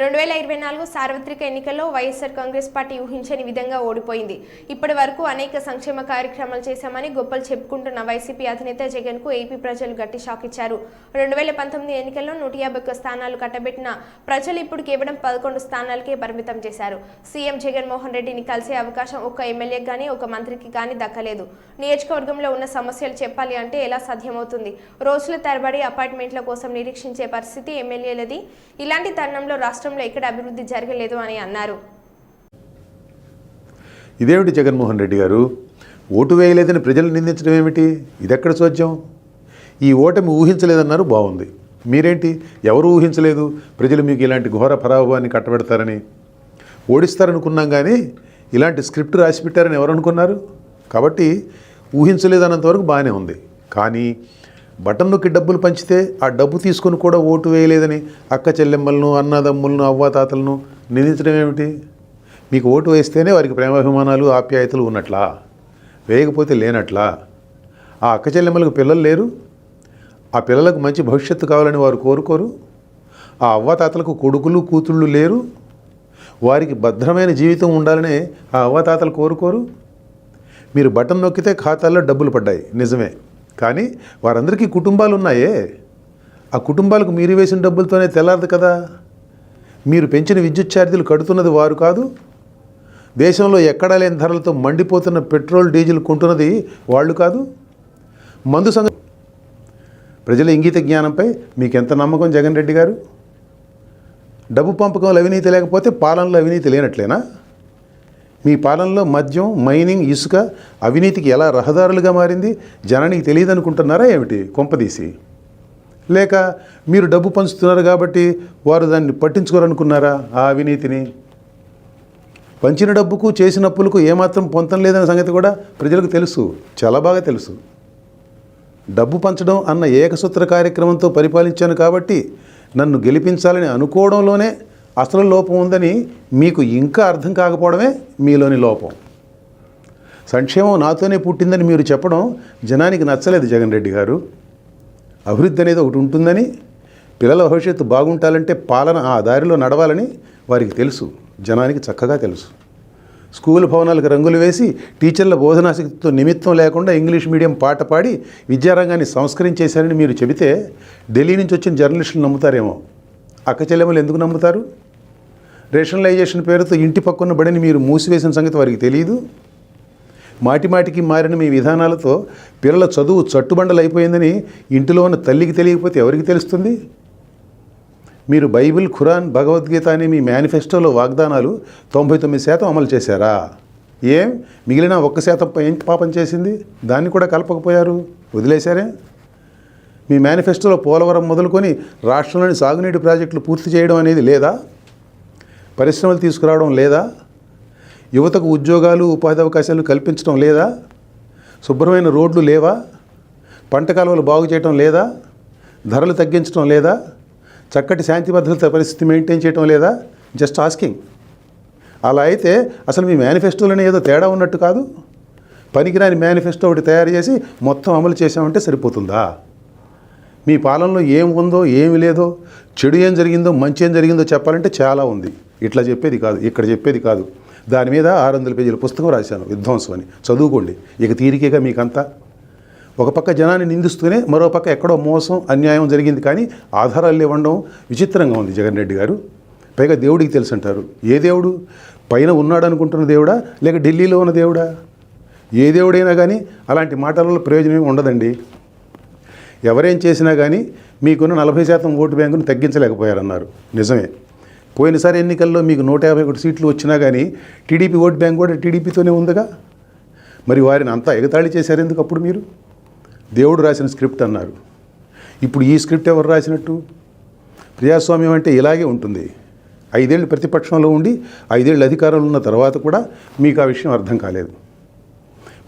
రెండు వేల ఇరవై నాలుగు సార్వత్రిక ఎన్నికల్లో వైఎస్ఆర్ కాంగ్రెస్ పార్టీ ఊహించని విధంగా ఓడిపోయింది. ఇప్పటి వరకు అనేక సంక్షేమ కార్యక్రమాలు చేశామని గొప్పలు చెప్పుకుంటున్న వైసీపీ అధినేత జగన్కు ఏపీ ప్రజలు గట్టి షాక్ ఇచ్చారు. రెండు వేల పంతొమ్మిది ఎన్నికల్లో నూట యాభై ఒక్క స్థానాలు కట్టబెట్టిన ప్రజలు ఇప్పుడు కేవలం పదకొండు స్థానాలకే పరిమితం చేశారు. సీఎం జగన్మోహన్ రెడ్డిని కలిసే అవకాశం ఒక్క ఎమ్మెల్యే కానీ ఒక మంత్రికి కానీ దక్కలేదు. నియోజకవర్గంలో ఉన్న సమస్యలు చెప్పాలి అంటే ఎలా సాధ్యమవుతుంది? రోజుల తరబడి అపార్ట్మెంట్ల కోసం నిరీక్షించే పరిస్థితి ఎమ్మెల్యేలది. ఇలాంటి తరుణంలో రాష్ట్రంలో ఎక్కడ అభివృద్ధి జరగలేదు అని అన్నారు. ఇదేమిటి జగన్మోహన్ రెడ్డి గారు? ఓటు వేయలేదని ప్రజలు నిందించడం ఏమిటి? ఇదెక్కడ చోద్యం ఈ ఓటమి ఊహించలేదన్నారు బాగుంది. మీరేంటి? ఎవరు ఊహించలేదు? ప్రజలు మీకు ఇలాంటి ఘోర పరాభవాన్ని కట్టబెడతారని. ఓడిస్తారనుకున్నాం కానీ ఇలాంటి స్క్రిప్ట్ రాసి పెట్టారని ఎవరు అనుకున్నారు? కాబట్టి ఊహించలేదన్నంత వరకు బాగానే ఉంది. కానీ బటన్ నొక్కి డబ్బులు పంచితే ఆ డబ్బు తీసుకొని కూడా ఓటు వేయలేదని అక్క చెల్లెమ్మలను అన్నదమ్ములను అవ్వాతాతలను నిందించడం ఏమిటి? మీకు ఓటు వేస్తేనే వారికి ప్రేమాభిమానాలు ఆప్యాయతలు ఉన్నట్లా? వేయకపోతే లేనట్లా? ఆ అక్క చెల్లెమ్మలకు పిల్లలు లేరు? ఆ పిల్లలకు మంచి భవిష్యత్తు కావాలని వారు కోరుకోరు? ఆ అవ్వాతాతలకు కొడుకులు కూతుళ్ళు లేరు? వారికి భద్రమైన జీవితం ఉండాలని ఆ అవ్వాతాతలు కోరుకోరు? మీరు బటన్ నొక్కితే ఖాతాల్లో డబ్బులు పడ్డాయి. నిజమే. కానీ వారందరికీ కుటుంబాలు ఉన్నాయే ఆ కుటుంబాలకు మీరు వేసిన డబ్బులతోనే తెల్లారదు కదా. మీరు పెంచిన విద్యుత్ ఛార్జీలు కడుతున్నది వారు కాదు. దేశంలో ఎక్కడా లేని ధరలతో మండిపోతున్న పెట్రోల్ డీజిల్ కొంటున్నది వాళ్ళు కాదు. మందు సంగ ప్రజల ఇంగిత జ్ఞానంపై మీకు ఎంత నమ్మకం జగన్ రెడ్డి గారు? డబ్బు పంపకంలో అవినీతి లేకపోతే పాలనలో అవినీతి లేనట్లేనా? మీ పాలనలో మద్యం మైనింగ్ ఇసుక అవినీతికి ఎలా రహదారులుగా మారింది? జనానికి తెలియదు అనుకుంటున్నారా ఏమిటి కొంపదీసి లేక మీరు డబ్బు పంచుతున్నారు కాబట్టి వారు దాన్ని పట్టించుకోరనుకున్నారా ఆ అవినీతిని? పంచిన డబ్బుకు చేసిన అప్పులకు ఏమాత్రం పొంతం లేదనే సంగతి కూడా ప్రజలకు తెలుసు. చాలా బాగా తెలుసు. డబ్బు పంచడం అన్న ఏకసూత్ర కార్యక్రమంతో పరిపాలించాను కాబట్టి నన్ను గెలిపించాలని అనుకోవడంలోనే అసలు లోపం ఉందని మీకు ఇంకా అర్థం కాకపోవడమే మీలోని లోపం. సంక్షేమం నాతోనే పుట్టిందని మీరు చెప్పడం జనానికి నచ్చలేదు జగన్ రెడ్డి గారు. అభివృద్ధి అనేది ఒకటి ఉంటుందని పిల్లల భవిష్యత్తు బాగుంటాలంటే పాలన ఆ దారిలో నడవాలని వారికి తెలుసు జనానికి చక్కగా తెలుసు. స్కూల్ భవనాలకు రంగులు వేసి టీచర్ల బోధనాశక్తితో నిమిత్తం లేకుండా ఇంగ్లీష్ మీడియం పాట పాడి విద్యారంగాన్ని సంస్కరించేశారని మీరు చెబితే ఢిల్లీ నుంచి వచ్చిన జర్నలిస్టులు నమ్ముతారేమో. అక్క చెల్లెమ్మలు ఎందుకు నమ్ముతారు? రేషనలైజేషన్ పేరుతో ఇంటి పక్కన బడిని మీరు మూసివేసిన సంగతి వారికి తెలియదు మాటిమాటికి మారిన మీ విధానాలతో పిల్లల చదువు చట్టుబండలు అయిపోయిందని ఇంటిలో ఉన్న తల్లికి తెలియకపోతే ఎవరికి తెలుస్తుంది? మీరు బైబిల్ ఖురాన్ భగవద్గీత అనే మీ మేనిఫెస్టోలో వాగ్దానాలు తొంభై తొమ్మిది శాతం అమలు చేశారా? ఏం? మిగిలిన ఒక్క శాతం ఏం పాపం చేసింది? దాన్ని కూడా కలపకపోయారు? వదిలేశారే? మీ మేనిఫెస్టోలో పోలవరం మొదలుకొని రాష్ట్రంలోని సాగునీటి ప్రాజెక్టులు పూర్తి చేయడం అనేది లేదా? పరిశ్రమలు తీసుకురావడం లేదా? యువతకు ఉద్యోగాలు ఉపాధి అవకాశాలు కల్పించడం లేదా? శుభ్రమైన రోడ్లు లేవా? పంట కాలువలు బాగు చేయటం లేదా? ధరలు తగ్గించడం లేదా? చక్కటి శాంతి భద్రత పరిస్థితి మెయింటైన్ చేయటం లేదా? Just asking. అలా అయితే అసలు మీ మేనిఫెస్టోలోనే ఏదో తేడా ఉన్నట్టు కాదు? పనికిరాని మేనిఫెస్టో ఒకటి తయారు చేసి మొత్తం అమలు చేసామంటే సరిపోతుందా? మీ పాలనలో ఏం ఉందో ఏమి లేదో చెడు ఏం జరిగిందో మంచి ఏం జరిగిందో చెప్పాలంటే చాలా ఉంది. ఇట్లా చెప్పేది కాదు ఇక్కడ చెప్పేది కాదు. దాని మీద ఆరు వందల పేజీల పుస్తకం రాశాను విధ్వంసం అని. చదువుకోండి. ఇక తీరికేగా మీకంతా. ఒక పక్క జనాన్ని నిందిస్తూనే మరో పక్క ఎక్కడో మోసం అన్యాయం జరిగింది కానీ ఆధారాలు ఇవ్వడం విచిత్రంగా ఉంది జగన్ రెడ్డి గారు. పైగా దేవుడికి తెలుసు అంటారు ఏ దేవుడు? పైన ఉన్నాడు అనుకుంటున్న దేవుడా? లేక ఢిల్లీలో ఉన్న దేవుడా? ఏ దేవుడైనా కానీ అలాంటి మాటలలో ప్రయోజనం ఉండదండి. ఎవరేం చేసినా కానీ మీకున్న నలభై శాతం ఓటు బ్యాంకును తగ్గించలేకపోయారన్నారు. నిజమే. పోయినసారి ఎన్నికల్లో మీకు నూట యాభై ఒకటి సీట్లు వచ్చినా కానీ టీడీపీ ఓటు బ్యాంక్ కూడా టీడీపీతోనే ఉందిగా? మరి వారిని అంతా ఎగతాళి చేశారు ఎందుకు అప్పుడు మీరు? దేవుడు రాసిన స్క్రిప్ట్ అన్నారు. ఇప్పుడు ఈ స్క్రిప్ట్ ఎవరు రాసినట్టు? ప్రజాస్వామ్యం అంటే ఇలాగే ఉంటుంది. ఐదేళ్ళు ప్రతిపక్షంలో ఉండి ఐదేళ్ళు అధికారంలో ఉన్న తర్వాత కూడా మీకు ఆ విషయం అర్థం కాలేదు.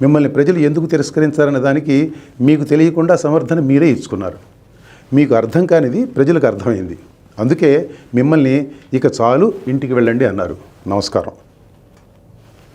మిమ్మల్ని ప్రజలు ఎందుకు తిరస్కరించారనే దానికి మీకు తెలియకుండా సమర్థన మీరే ఇచ్చుకున్నారు. మీకు అర్థం కానిది ప్రజలకు అర్థమైంది. అందుకే మిమ్మల్ని ఇక చాలు ఇంటికి వెళ్ళండి అన్నారు. నమస్కారం.